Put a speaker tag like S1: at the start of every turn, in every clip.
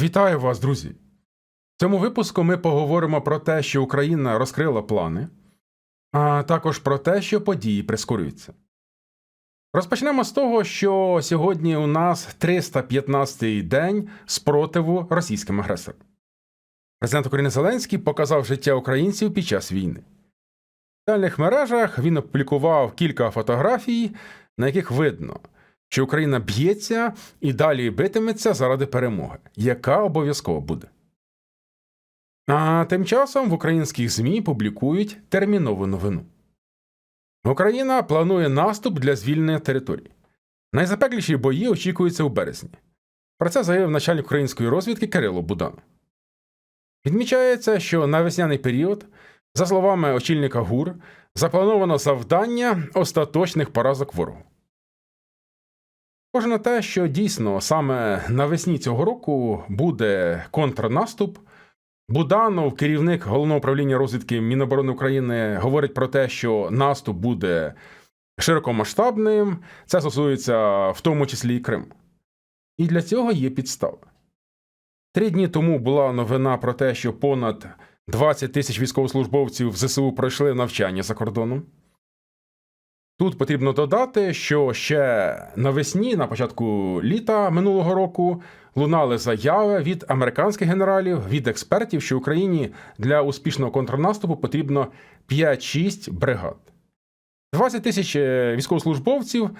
S1: Вітаю вас, друзі! В цьому випуску ми поговоримо про те, що Україна розкрила плани, а також про те, що події прискорюються. Розпочнемо з того, що сьогодні у нас 315-й день спротиву російським агресорам. Президент України Зеленський показав життя українців під час війни. В соціальних мережах він опублікував кілька фотографій, на яких видно, що Україна б'ється і далі битиметься заради перемоги, яка обов'язково буде. А тим часом в українських ЗМІ публікують термінову новину. Україна планує наступ для звільнення територій. Найзапекліші бої очікуються у березні. Про це заявив начальник української розвідки Кирило Будан. Відмічається, що на весняний період, за словами очільника ГУР, заплановано завдання остаточних поразок ворогу. Схоже на те, що дійсно саме навесні цього року буде контрнаступ. Буданов, керівник головного управління розвідки Міноборони України, говорить про те, що наступ буде широкомасштабним. Це стосується в тому числі і Криму. І для цього є підстави. Три дні тому була новина про те, що понад 20 тисяч військовослужбовців ЗСУ пройшли навчання за кордоном. Тут потрібно додати, що ще навесні, на початку літа минулого року, лунали заяви від американських генералів, від експертів, що Україні для успішного контрнаступу потрібно 5-6 бригад. 20 тисяч е, військовослужбовців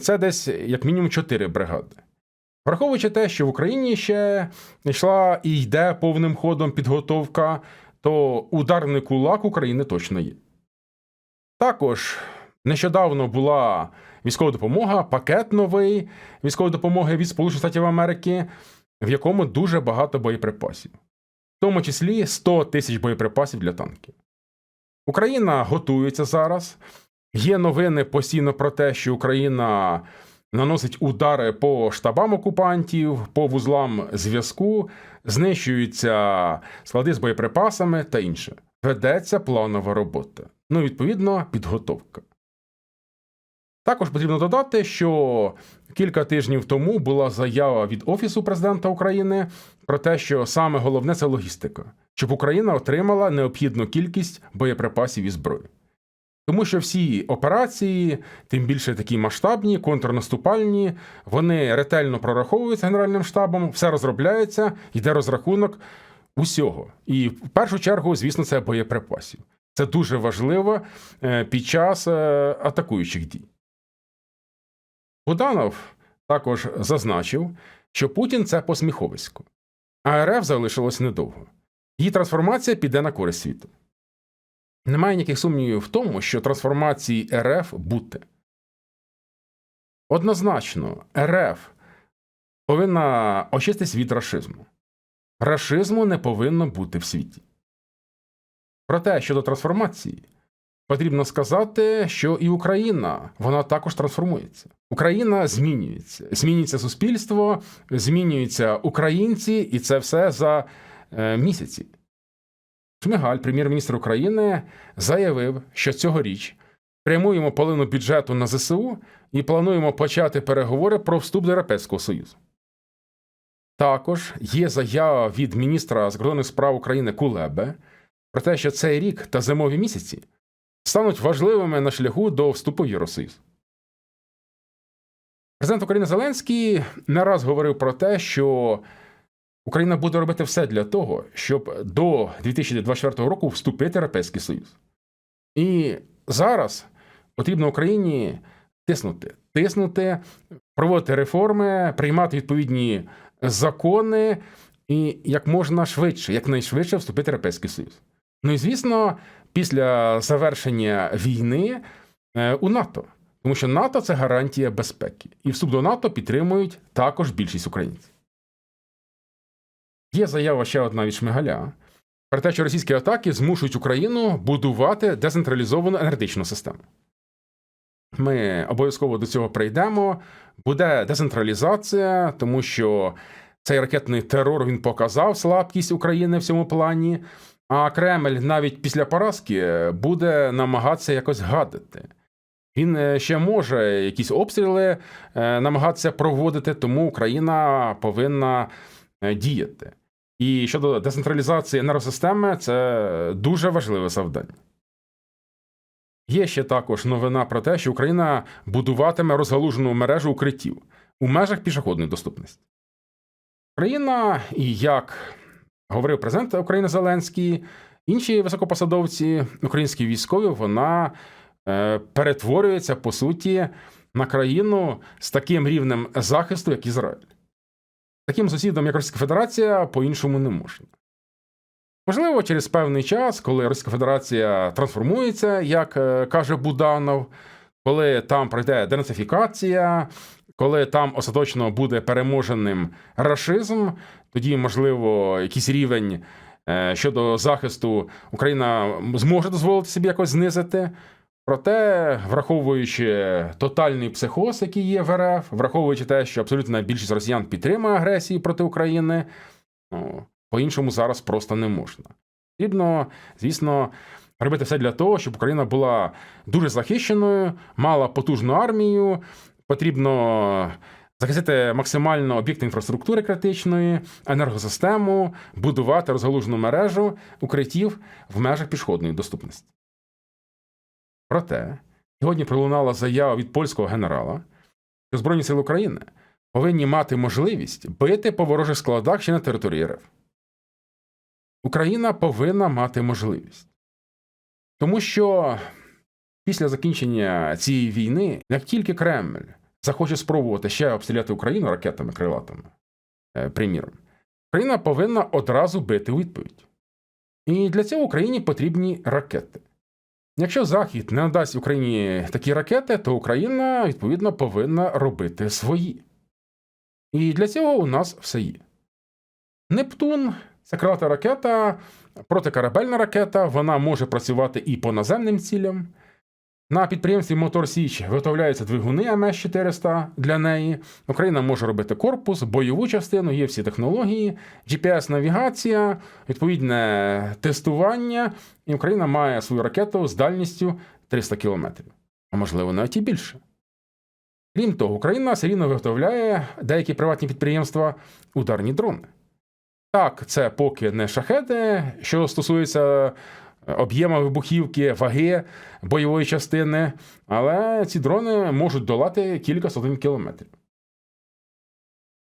S1: це десь як мінімум 4 бригади. Враховуючи те, що в Україні ще йшла і йде повним ходом підготовка, то ударний кулак України точно є. Також Нещодавно була військова допомога, пакет новий військової допомоги від Сполучених Штатів Америки, в якому дуже багато боєприпасів, в тому числі 100 тисяч боєприпасів для танків. Україна готується зараз. Є новини постійно про те, що Україна наносить удари по штабам окупантів, по вузлам зв'язку, знищуються склади з боєприпасами та інше. Ведеться планова робота. Ну, відповідно, підготовка. Також потрібно додати, що кілька тижнів тому була заява від Офісу президента України про те, що саме головне це логістика, щоб Україна отримала необхідну кількість боєприпасів і зброї. Тому що всі операції, тим більше такі масштабні, контрнаступальні, вони ретельно прораховуються Генеральним штабом, все розробляється, йде розрахунок усього. І в першу чергу, звісно, це боєприпасів. Це дуже важливо е, під час е, атакуючих дій. Буданов також зазначив, що Путін це посміховисько, а РФ залишилось недовго. Її трансформація піде на користь світу. Немає ніяких сумнівів в тому, що трансформації РФ бути. Однозначно, РФ повинна очиститись від рашизму. Рашизму не повинно бути в світі. Проте щодо трансформації, потрібно сказати, що і Україна вона також трансформується. Україна змінюється, змінюється суспільство, змінюються українці, і це все за е, місяці. Шмигаль, прем'єр-міністр України, заявив, що цьогоріч прямуємо половину бюджету на ЗСУ і плануємо почати переговори про вступ до Європейського Союзу. Також є заява від міністра закордонних справ України Кулебе про те, що цей рік та зимові місяці стануть важливими на шляху до вступу в Євросоюз. Президент України Зеленський не раз говорив про те, що Україна буде робити все для того, щоб до 2024 року вступити в Європейський Союз. І зараз потрібно Україні тиснути, тиснути, проводити реформи, приймати відповідні закони і як можна швидше, якнайшвидше вступити в Європейський Союз. Ну і звісно, після завершення війни е, у НАТО. Тому що НАТО це гарантія безпеки, і вступ до НАТО підтримують також більшість українців. Є заява ще одна від Шмигаля про те, що російські атаки змушують Україну будувати децентралізовану енергетичну систему. Ми обов'язково до цього прийдемо. Буде децентралізація, тому що цей ракетний терор він показав слабкість України в цьому плані. А Кремль навіть після поразки буде намагатися якось гадати. Він е, ще може якісь обстріли е, намагатися проводити, тому Україна повинна е, діяти. І щодо децентралізації енергосистеми, це дуже важливе завдання. Є ще також новина про те, що Україна будуватиме розгалужену мережу укриттів у межах пішохідної доступності. Україна, і як говорив президент України Зеленський, інші високопосадовці, українські військові, вона е, перетворюється по суті на країну з таким рівнем захисту, як Ізраїль. Таким сусідом, як Російська Федерація, по-іншому не можна. Можливо, через певний час, коли Російська Федерація трансформується, як е, каже Буданов, коли там пройде денацифікація, коли там остаточно буде переможеним рашизм, тоді, можливо, якийсь рівень е, щодо захисту Україна зможе дозволити собі якось знизити. Проте, враховуючи тотальний психоз, який є в РФ, враховуючи те, що абсолютна більшість росіян підтримує агресію проти України, ну, по-іншому зараз просто не можна. Потрібно, звісно, робити все для того, щоб Україна була дуже захищеною, мала потужну армію. Потрібно захистити максимально об'єкти інфраструктури критичної, енергосистему, будувати розгалужену мережу укриттів в межах пішохідної доступності. Проте, сьогодні пролунала заява від польського генерала, що Збройні сили України повинні мати можливість бити по ворожих складах ще на території РФ. Україна повинна мати можливість. Тому що після закінчення цієї війни, як тільки Кремль захоче спробувати ще обстріляти Україну ракетами крилатими, е, приміром, Україна повинна одразу бити відповідь. І для цього Україні потрібні ракети. Якщо Захід не надасть Україні такі ракети, то Україна, відповідно, повинна робити свої. І для цього у нас все є. Нептун це крилата ракета, протикорабельна ракета, вона може працювати і по наземним цілям. На підприємстві Мотор Січ виготовляються двигуни АМС-400 для неї. Україна може робити корпус, бойову частину, є всі технології, GPS-навігація, відповідне тестування, і Україна має свою ракету з дальністю 300 км, а можливо навіть і більше. Крім того, Україна все виготовляє деякі приватні підприємства ударні дрони. Так, це поки не шахеди, що стосується об'єму вибухівки, ваги бойової частини, але ці дрони можуть долати кілька сотень кілометрів.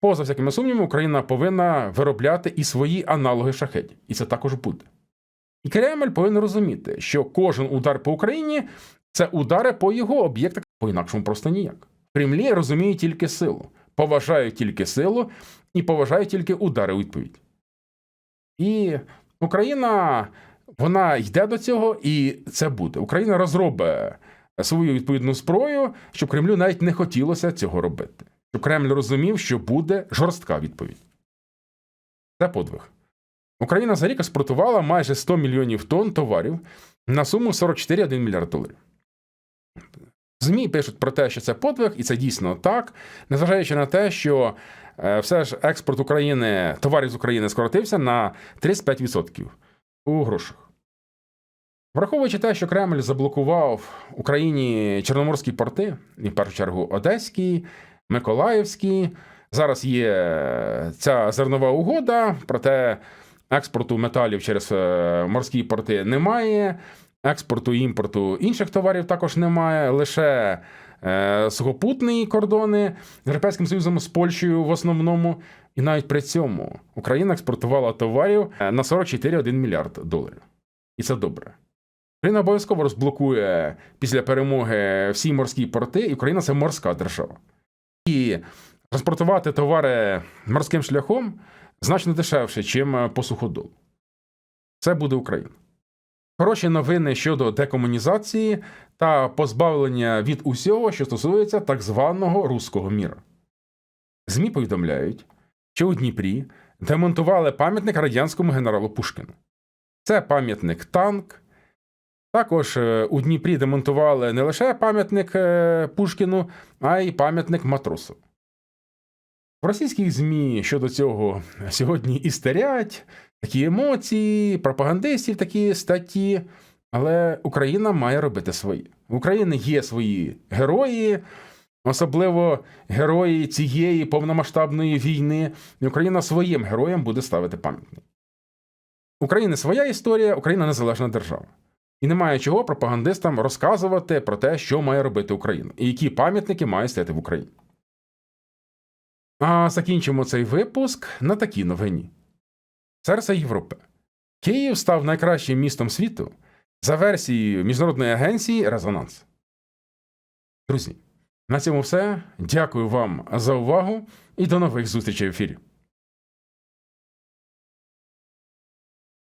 S1: Поза всякими сумнівами, Україна повинна виробляти і свої аналоги шахедів, і це також буде. І Кремль повинен розуміти, що кожен удар по Україні це удари по його об'єктах, по-інакшому просто ніяк. Кремлі розуміють тільки силу, поважають тільки силу і поважають тільки удари у відповідь. І Україна вона йде до цього, і це буде. Україна розробить свою відповідну зброю, щоб Кремлю навіть не хотілося цього робити. Щоб Кремль розумів, що буде жорстка відповідь. Це подвиг. Україна за рік експортувала майже 100 мільйонів тонн товарів на суму 44,1 мільярд доларів. ЗМІ пишуть про те, що це подвиг, і це дійсно так, незважаючи на те, що е, все ж експорт України, товарів з України скоротився на 35% у грошах. Враховуючи те, що Кремль заблокував Україні Чорноморські порти, і в першу чергу Одеський, Миколаївський. Зараз є ця зернова угода, проте експорту металів через е, морські порти немає, експорту і імпорту інших товарів також немає. Лише е, сухопутні кордони з Європейським Союзом з Польщею в основному. І навіть при цьому Україна експортувала товарів е, на 44,1 мільярд доларів. І це добре. Україна обов'язково розблокує після перемоги всі морські порти, і Україна це морська держава. І транспортувати товари морським шляхом значно дешевше, ніж по суходолу. Це буде Україна. Хороші новини щодо декомунізації та позбавлення від усього, що стосується так званого руського міра. ЗМІ повідомляють, що у Дніпрі демонтували пам'ятник радянському генералу Пушкіну. Це пам'ятник танк. Також е, у Дніпрі демонтували не лише пам'ятник е, Пушкіну, а й пам'ятник матросу. В російських ЗМІ щодо цього сьогодні істерять такі емоції, пропагандистів такі статті. Але Україна має робити свої. В Україні є свої герої, особливо герої цієї повномасштабної війни. І Україна своїм героям буде ставити пам'ятник. України своя історія, Україна незалежна держава. І немає чого пропагандистам розказувати про те, що має робити Україна, і які пам'ятники має стояти в Україні. А закінчимо цей випуск на такій новині: Серце Європи. Київ став найкращим містом світу за версією міжнародної агенції Резонанс. Друзі, на цьому все. Дякую вам за увагу і до нових зустрічей в ефірі.